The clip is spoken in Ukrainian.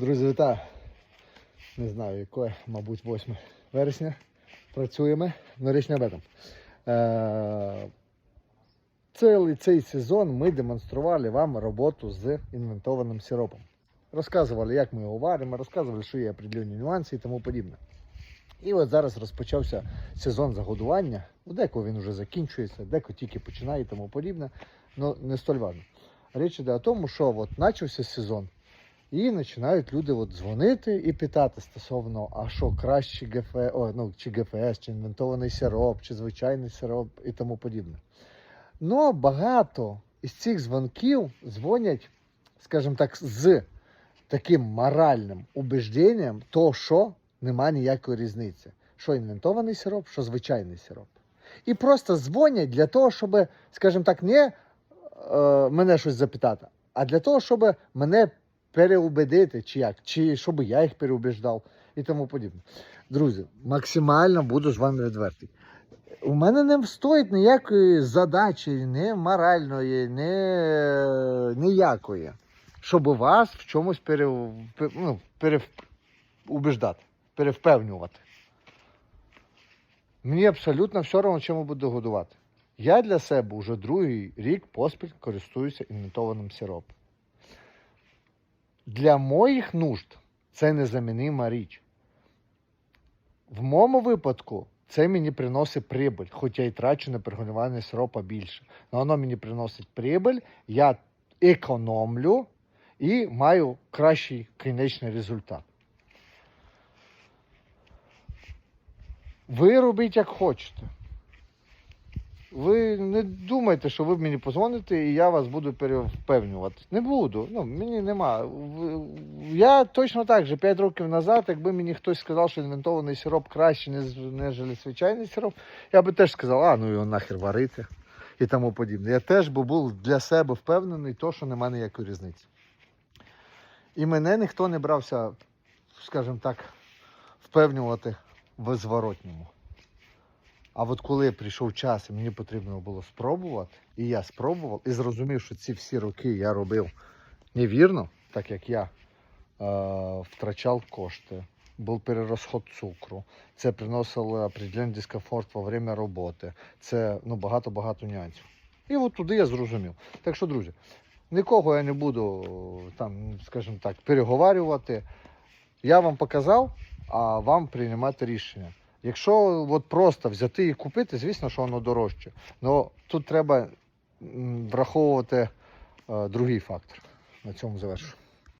Друзі, вітаю. Не знаю, яке, мабуть, 8 вересня. Працюємо. Ну, річ об этом. Е, Цілий цей сезон ми демонстрували вам роботу з інвентованим сиропом. Розказували, як ми його варимо, розказували, що є определенні нюанси і тому подібне. І от зараз розпочався сезон загодування. Деко він вже закінчується, деко тільки починає і тому подібне. Ну, не столь важно. Річ іде о тому, що от почався сезон, і починають люди от дзвонити і питати стосовно, а що краще ГФ, о, ну, чи ГФС, чи інвентований сироп, чи звичайний сироп і тому подібне. Ну, багато із цих дзвонків дзвонять, скажімо так, з таким моральним убежденням, то що нема ніякої різниці. Що інвентований сироп, що звичайний сироп. І просто дзвонять для того, щоб, скажімо так, не е, мене щось запитати, а для того, щоб мене переубедити, чи як, чи щоб я їх переубіждав і тому подібне. Друзі, максимально буду з вами відвертий. У мене не стоїть ніякої задачі, ні моральної, ні ніякої, щоб вас в чомусь пере, пе- ну, переубіждати, перевпевнювати. Мені абсолютно все одно, чому буду годувати. Я для себе вже другий рік поспіль користуюся інвентованим сиропом. Для моїх нужд це незамінима річ. В моєму випадку це мені приносить прибиль, хоч я і трачу на приготування сиропа більше. Але воно мені приносить прибиль, я економлю і маю кращий кінечний результат. Ви робіть як хочете. Не думайте, що ви мені позвоните і я вас буду перевпевнювати. Не буду. Ну, мені нема. Я точно так же 5 років назад, якби мені хтось сказав, що інвентований сироп краще, ніж звичайний сироп, я би теж сказав, а ну його нахер варити і тому подібне. Я теж би був для себе впевнений, то, що немає ніякої різниці. І мене ніхто не брався, скажімо так, впевнювати в зворотньому. А от коли прийшов час і мені потрібно було спробувати, і я спробував, і зрозумів, що ці всі роки я робив невірно, так як я е, втрачав кошти, був перерозход цукру, це приносило определенний дискомфорт во время роботи, це ну, багато-багато нюансів. І от туди я зрозумів. Так що, друзі, нікого я не буду там, скажімо так, переговарювати. Я вам показав, а вам приймати рішення. Якщо от просто взяти і купити, звісно, що воно дорожче. Але тут треба враховувати е, другий фактор. На цьому завершу.